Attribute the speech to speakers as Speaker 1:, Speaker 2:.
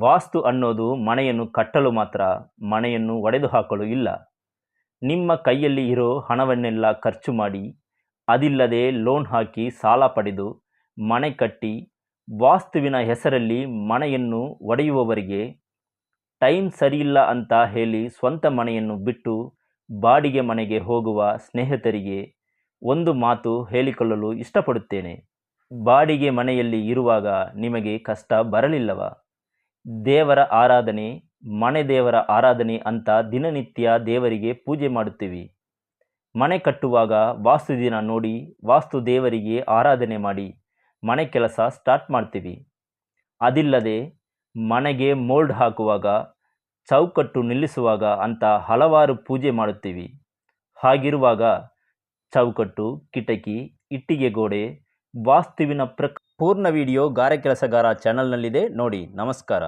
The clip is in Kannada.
Speaker 1: ವಾಸ್ತು ಅನ್ನೋದು ಮನೆಯನ್ನು ಕಟ್ಟಲು ಮಾತ್ರ, ಮನೆಯನ್ನು ಒಡೆದು ಹಾಕಲು ಇಲ್ಲ. ನಿಮ್ಮ ಕೈಯಲ್ಲಿ ಇರೋ ಹಣವನ್ನೆಲ್ಲ ಖರ್ಚು ಮಾಡಿ, ಅದಿಲ್ಲದೆ ಲೋನ್ ಹಾಕಿ ಸಾಲ ಪಡೆದು ಮನೆ ಕಟ್ಟಿ, ವಾಸ್ತುವಿನ ಹೆಸರಲ್ಲಿ ಮನೆಯನ್ನು ಒಡೆಯುವವರಿಗೆ ಟೈಮ್ ಸರಿಯಿಲ್ಲ ಅಂತ ಹೇಳಿ ಸ್ವಂತ ಮನೆಯನ್ನು ಬಿಟ್ಟು ಬಾಡಿಗೆ ಮನೆಗೆ ಹೋಗುವ ಸ್ನೇಹಿತರಿಗೆ ಒಂದು ಮಾತು ಹೇಳಿಕೊಳ್ಳಲು ಇಷ್ಟಪಡುತ್ತೇನೆ. ಬಾಡಿಗೆ ಮನೆಯಲ್ಲಿ ಇರುವಾಗ ನಿಮಗೆ ಕಷ್ಟ ಬರಲಿಲ್ಲವ? ದೇವರ ಆರಾಧನೆ, ಮನೆ ದೇವರ ಆರಾಧನೆ ಅಂತ ದಿನನಿತ್ಯ ದೇವರಿಗೆ ಪೂಜೆ ಮಾಡುತ್ತೀವಿ. ಮನೆ ಕಟ್ಟುವಾಗ ವಾಸ್ತು ದಿನ ನೋಡಿ, ವಾಸ್ತು ದೇವರಿಗೆ ಆರಾಧನೆ ಮಾಡಿ, ಮನೆ ಕೆಲಸ ಸ್ಟಾರ್ಟ್ ಮಾಡ್ತೀವಿ. ಅದಿಲ್ಲದೆ ಮನೆಗೆ ಮೋಲ್ಡ್ ಹಾಕುವಾಗ, ಚೌಕಟ್ಟು ನಿಲ್ಲಿಸುವಾಗ ಅಂತ ಹಲವಾರು ಪೂಜೆ ಮಾಡುತ್ತೀವಿ. ಹಾಗಿರುವಾಗ ಚೌಕಟ್ಟು, ಕಿಟಕಿ, ಇಟ್ಟಿಗೆ ಗೋಡೆ, ವಾಸ್ತುವಿನ ಪ್ರಕ್, ಪೂರ್ಣ ವಿಡಿಯೋ ಗಾರೆ ಕೆಲಸಗಾರ ಚಾನಲ್ನಲ್ಲಿದೆ ನೋಡಿ, ನಮಸ್ಕಾರ.